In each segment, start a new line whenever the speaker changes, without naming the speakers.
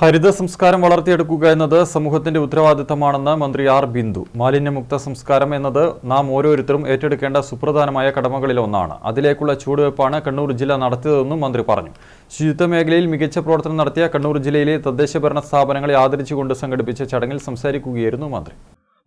ഹരിത സംസ്കാരം വളർത്തിയെടുക്കുക എന്നത് സമൂഹത്തിന്റെ ഉത്തരവാദിത്തമാണെന്ന് മന്ത്രി ആർ ബിന്ദു. മാലിന്യമുക്ത സംസ്കാരം എന്നത് നാം ഓരോരുത്തരും ഏറ്റെടുക്കേണ്ട സുപ്രധാനമായ കടമകളിൽ ഒന്നാണ്. അതിലേക്കുള്ള ചുവടുവയ്പ്പാണ് കണ്ണൂർ ജില്ല നടത്തിയതെന്നും മന്ത്രി പറഞ്ഞു. ശുചിത്വ മേഖലയിൽ മികച്ച പ്രവർത്തനം നടത്തിയ കണ്ണൂർ ജില്ലയിലെ തദ്ദേശ ഭരണ സ്ഥാപനങ്ങളെ ആദരിച്ചുകൊണ്ട് സംഘടിപ്പിച്ച ചടങ്ങിൽ സംസാരിക്കുകയായിരുന്നു മന്ത്രി.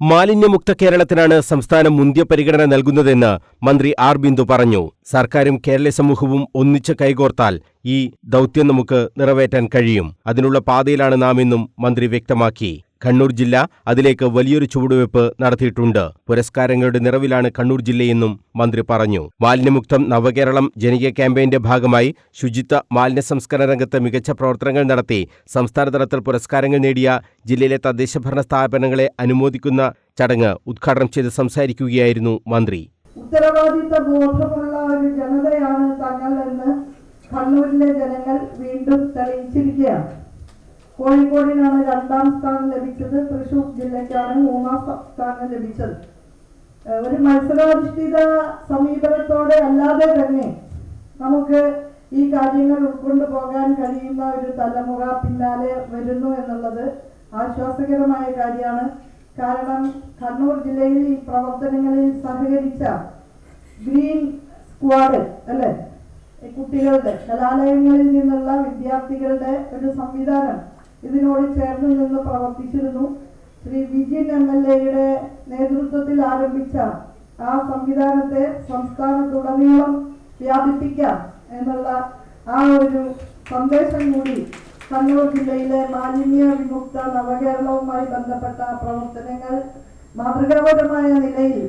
മാലിന്യമുക്ത കേരളത്തിനാണ് സംസ്ഥാനം മുന്തിയ പരിഗണന നൽകുന്നതെന്ന് മന്ത്രി ആർ ബിന്ദു പറഞ്ഞു. സർക്കാരും കേരള സമൂഹവും ഒന്നിച്ച് കൈകോർത്താൽ ഈ ദൗത്യം നമുക്ക് നിറവേറ്റാൻ കഴിയും. അതിനുള്ള പാതയിലാണ് നാം എന്നും മന്ത്രി വ്യക്തമാക്കി. കണ്ണൂർ ജില്ല അതിലേക്ക് വലിയൊരു ചുവടുവയ്പ് നടത്തിയിട്ടുണ്ട്. പുരസ്കാരങ്ങളുടെ നിറവിലാണ് കണ്ണൂർ ജില്ലയെന്നും മന്ത്രി പറഞ്ഞു. മാലിന്യമുക്തം നവകേരളം ജനകീയ ക്യാമ്പയിന്റെ ഭാഗമായി ശുചിത്വ മാലിന്യ സംസ്കരണ രംഗത്ത് മികച്ച പ്രവർത്തനങ്ങൾ നടത്തി സംസ്ഥാനതലത്തിൽ പുരസ്കാരങ്ങൾ നേടിയ ജില്ലയിലെ തദ്ദേശഭരണ സ്ഥാപനങ്ങളെ അനുമോദിക്കുന്ന ചടങ്ങ് ഉദ്ഘാടനം ചെയ്ത് സംസാരിക്കുകയായിരുന്നു മന്ത്രി.
ഉത്തരവാദിത്ത ബോധമുള്ള ഒരു ജനതയാണ് തങ്ങൾ എന്ന് കണ്ണൂരിലെ ജനങ്ങൾ വീണ്ടും തെളിയിച്ചിരിക്കുകയാണ്. കോഴിക്കോടിനാണ് രണ്ടാം സ്ഥാനം ലഭിച്ചത്. തൃശൂർ ജില്ലയ്ക്കാണ് മൂന്നാം സ്ഥാനം ലഭിച്ചത്. ഒരു മത്സരാധിഷ്ഠിത സമീപനത്തോടെ അല്ലാതെ തന്നെ നമുക്ക് ഈ കാര്യങ്ങൾ ഉൾക്കൊണ്ടു പോകാൻ കഴിയുന്ന ഒരു തലമുറ പിന്നാലെ വരുന്നു എന്നുള്ളത് ആശ്വാസകരമായ കാര്യമാണ്. കാരണം കണ്ണൂർ ജില്ലയിൽ ഈ പ്രവർത്തനങ്ങളിൽ സഹകരിച്ച ഗ്രീൻ സ്ക്വാഡ് അല്ലെ? കുട്ടികളുടെ കലാലയങ്ങളിൽ നിന്നുള്ള വിദ്യാർത്ഥികളുടെ ഒരു സംവിധാനം ഇതിനോട് ചേർന്ന് നിന്ന് പ്രവർത്തിച്ചിരുന്നു. ശ്രീ വിജിൻ എം എൽ എയുടെ നേതൃത്വത്തിൽ ആരംഭിച്ച ആ സംവിധാനത്തെ സംസ്ഥാനത്തുടനീളം വ്യാപിപ്പിക്കാം എന്നുള്ള ആ ഒരു സന്ദേശം കൂടി കണ്ണൂർ ജില്ലയിലെ മാലിന്യ വിമുക്ത നവകേരളവുമായി ബന്ധപ്പെട്ട പ്രവർത്തനങ്ങൾ മാതൃകാപരമായ നിലയിൽ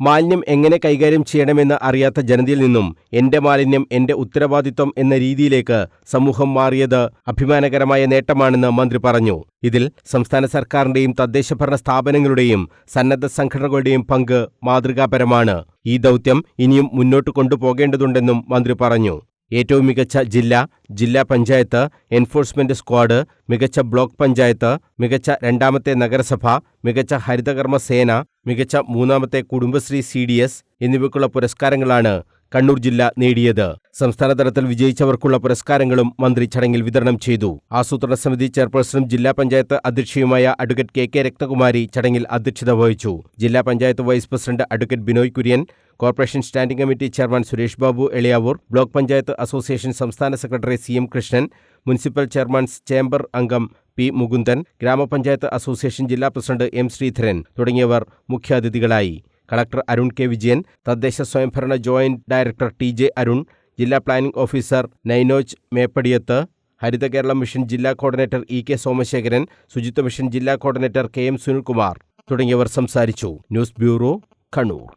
മാലിന്യം എങ്ങനെ കൈകാര്യം ചെയ്യണമെന്ന് അറിയാത്ത ജനതയിൽ നിന്നും എന്റെ മാലിന്യം എന്റെ ഉത്തരവാദിത്വം എന്ന രീതിയിലേക്ക് സമൂഹം മാറിയത് അഭിമാനകരമായ നേട്ടമാണെന്ന് മന്ത്രി പറഞ്ഞു. ഇതിൽ സംസ്ഥാന സർക്കാരിന്റെയും തദ്ദേശഭരണ സ്ഥാപനങ്ങളുടെയും സന്നദ്ധ സംഘടനകളുടെയും പങ്ക് മാതൃകാപരമാണ്. ഈ ദൗത്യം ഇനിയും മുന്നോട്ട് കൊണ്ടുപോകേണ്ടതുണ്ടെന്നും മന്ത്രി പറഞ്ഞു. ഏറ്റവും മികച്ച ജില്ല ജില്ലാ പഞ്ചായത്ത് എൻഫോഴ്സ്മെന്റ് സ്ക്വാഡ് മികച്ച ബ്ലോക്ക് പഞ്ചായത്ത് മികച്ച രണ്ടാമത്തെ നഗരസഭ മികച്ച ഹരിതകർമ്മ സേന മികച്ച മൂന്നാമത്തെ കുടുംബശ്രീ സി ഡി എസ് എന്നിവയ്ക്കുള്ള പുരസ്കാരങ്ങളാണ് കണ്ണൂർ ജില്ല നേടിയത്. സംസ്ഥാനതലത്തിൽ വിജയിച്ചവർക്കുള്ള പുരസ്കാരങ്ങളും മന്ത്രി ചടങ്ങിൽ വിതരണം ചെയ്തു. ആസൂത്രണ സമിതി ചെയർപേഴ്സണും ജില്ലാ പഞ്ചായത്ത് അധ്യക്ഷയുമായ അഡ്വക്കേറ്റ് കെ കെ രക്തകുമാരി ചടങ്ങിൽ അധ്യക്ഷത വഹിച്ചു. ജില്ലാ panchayat vice president advocate Binoy Kurian corporation standing committee chairman Suresh Babu Eliyavoor block panchayat association സംസ്ഥാന secretary C M Krishnan municipal chairmen's chamber അംഗം പി മുകുന്ദൻ ഗ്രാമപഞ്ചായത്ത് അസോസിയേഷൻ ജില്ലാ പ്രസിഡന്റ് എം ശ്രീധരൻ തുടങ്ങിയവർ മുഖ്യാതിഥികളായി. കളക്ടർ അരുൺ കെ വിജയൻ തദ്ദേശ സ്വയംഭരണ joint director T J Arun ജില്ലാ planning officer Nainoj Meppadiyath Haritha Kerala mission ജില്ലാ coordinator E K Somasekharan Suchitwa mission ജില്ലാ കോർഡിനേറ്റർ കെ എം സുനിൽകുമാർ തുടങ്ങിയവർ സംസാരിച്ചു. News bureau Kannur.